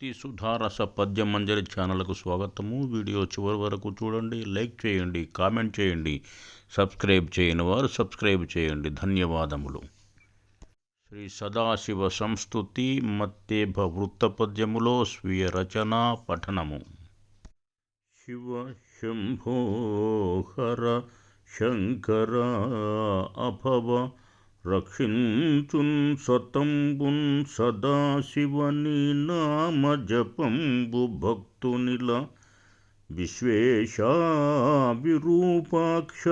భక్తి సుధారస పద్యమంజరి ఛానల్కు స్వాగతము. వీడియో చివరి వరకు చూడండి లైక్ చేయండి కామెంట్ చేయండి సబ్స్క్రైబ్ చేయని వారు సబ్స్క్రైబ్ చేయండి. ధన్యవాదములు. శ్రీ సదాశివ సంస్తుతి మత్తేభ వృత్త పద్యములో స్వీయ రచన పఠనము. శివ శంభోహర శంకర అభవ రక్షించున్ సతంబున్ సదాశివని నామ జపంబు భక్తునిల విశ్వేషాభిరూపాక్ష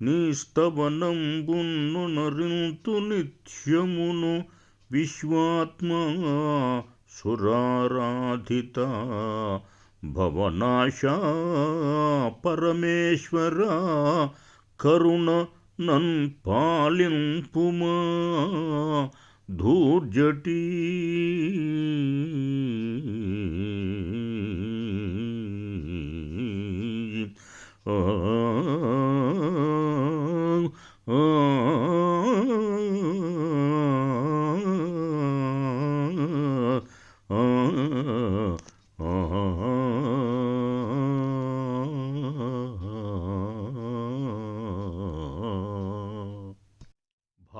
నీస్తవనంబున్ను నరింతు నిత్యమును విశ్వాత్మా సురారాధిత భవనాశ పరమేశ్వర కరుణ నన్ పాలింపుమా ధూర్జటీ ఆ ఆ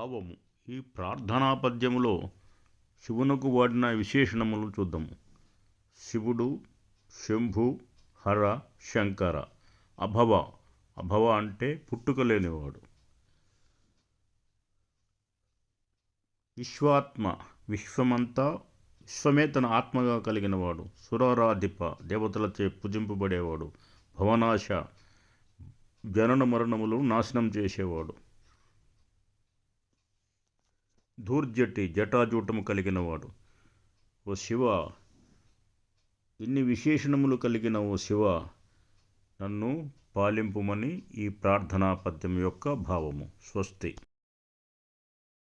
భావము. ఈ ప్రార్థనా పద్యములో శివునకు వాడిన విశేషణములు చూద్దాము. శివుడు శంభు హర శంకర. అభవ. అభవ అంటే పుట్టుక లేనివాడు. విశ్వాత్మ. విశ్వమంతా విశ్వమే తన ఆత్మగా కలిగినవాడు. సురారాధిప. దేవతలచే పూజింపబడేవాడు. భవనాశ. జనన మరణములు నాశనం చేసేవాడు. ధూర్జటి జటాజూటము కలిగినవాడు. ఓ శివ ఇన్ని విశేషణములు కలిగిన ఓ శివ నన్ను పాలింపుమని ఈ ప్రార్థనా పద్యం యొక్క భావము. స్వస్తి.